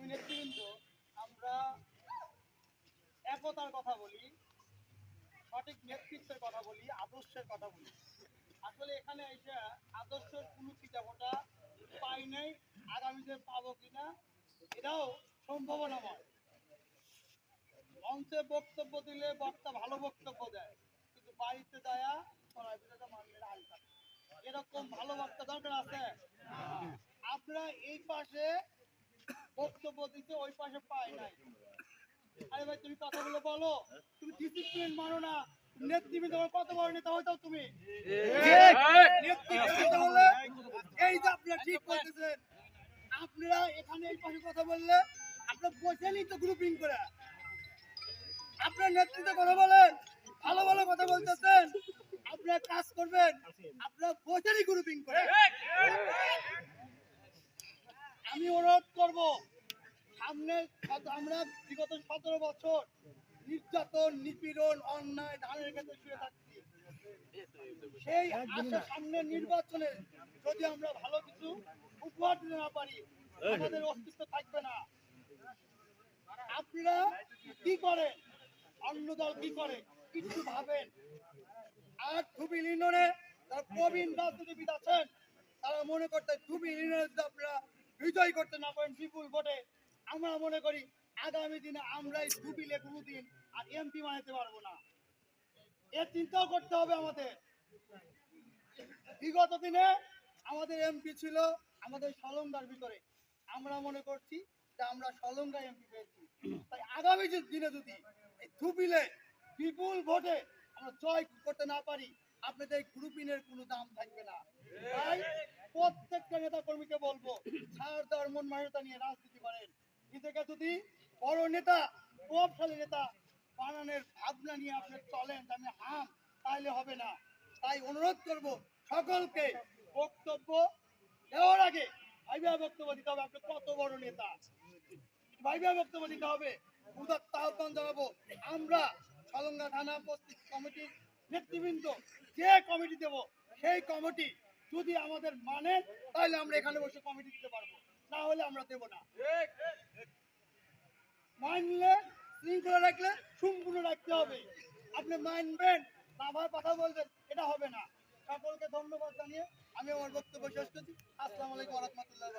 আগামী নেতৃবৃন্দ আমরা একতার কথা বলি, সঠিক নেতৃত্বের কথা বলি, আদর্শের কথা বলি। আসলে এখানে এসে আদর্শের কোনো চিটাফোটা পাই নাই, আগামীতে পাবো কিনা, এটাও সম্ভাবনাময়। মঞ্চে বক্তব্য দিলে বক্তা ভালো বক্তব্য দেয়, কিন্তু বাড়িতে আলতা এরকম ভালো বক্তা দরকার আছে? আপনারা এই পাশে বক্তব্য দিতে ওই পাশে পায় নাই। আরে ভাই, তুমি কথাগুলো বলো তুমি ডিসিপ্লিন মানো না। আপনারা এখানে এই পাশে কথা বললে আপনারা বসেনই গ্রুপিং করে। আপনার নেতৃত্বে কথা বলেন, ভালো ভালো কথা বলতেছেন। আপনারা কাজ করবেন, আপনারা বসেনই গ্রুপিং করে আমি অনুরোধ করব সামনে আমরা বিগত সতেরো বছর নির্যাতন নিপীড়ন অন্যায় ধানের ক্ষেত্রে শুয়ে থাকছি। সেই আশা সামনে নির্বাচনে যদি আমরা ভালো কিছু উপহার দিতে না পারি আমাদের অস্তিত্ব থাকবে না। আপনারা কি করে অন্য দল কি করে? কিছু ভাবেন? আর ধুবি ইউনিয়নে যারা প্রবীণ রাজনীতিবিদ আছেন তারা মনে করতে ধুবি ইউনিয়নে যদি আপনারা বিজয় করতে না পারেন বিপুল ভোটে আমরা মনে করি আগামী দিনে আমরা এই ধুবিলে কোনোদিন আর এমপি বানাতে পারব না। এর চিন্তাও করতে হবে আমাদের। বিগত দিনে আমাদের এমপি ছিল আমাদের সলঙ্গার ভিতরে। আমরা মনে করছি যে আমরা সলঙ্গা এমপি পেয়েছি। তাই আগামী দিনে যদি এই ধুবিলে বিপুল ভোটে আমরা জয় করতে না পারি, আপনাদের গ্রুপিনের কোনো দাম থাকবে না। তাই প্রত্যেকটা নেতা কর্মীকে বলব, ছাড় দেওয়ার মন মানবতা নিয়ে রাজনীতি করেন। নিজেকে যদি বড় নেতা, প্রভাবশালী নেতা বানানোর ভাবনা নিয়ে আপনি চলেন আমি হাম, তাইলে হবে না। তাই অনুরোধ করব সকলকে বক্তব্য দেওয়ার আগে ভাইবা বক্তব্য দিতে হবে, আপনি কত বড় নেতা। ভাইবা বক্তব্য দিতে হবে, উদাত্ত আহ্বান জানাব। আমরা সলঙ্গা থানা কমিটির নেতৃবৃন্দ, যে কমিটি দেব, সেই কমিটি যদি আমাদের মানে তাহলে আমরা এখানে বসে কমিটি দিতে পারব। না হলে আমরা দেব না। মানলে শৃঙ্খলা রাখলে সম্পূর্ণ রাখতে হবে। আপনি মানবেন না ভাই কথা বলবেন এটা হবে না। সকলকে ধন্যবাদ জানিয়ে আমি আমার বক্তব্য শেষ করছি। আসসালামু আলাইকুম রহমতুল্লাহ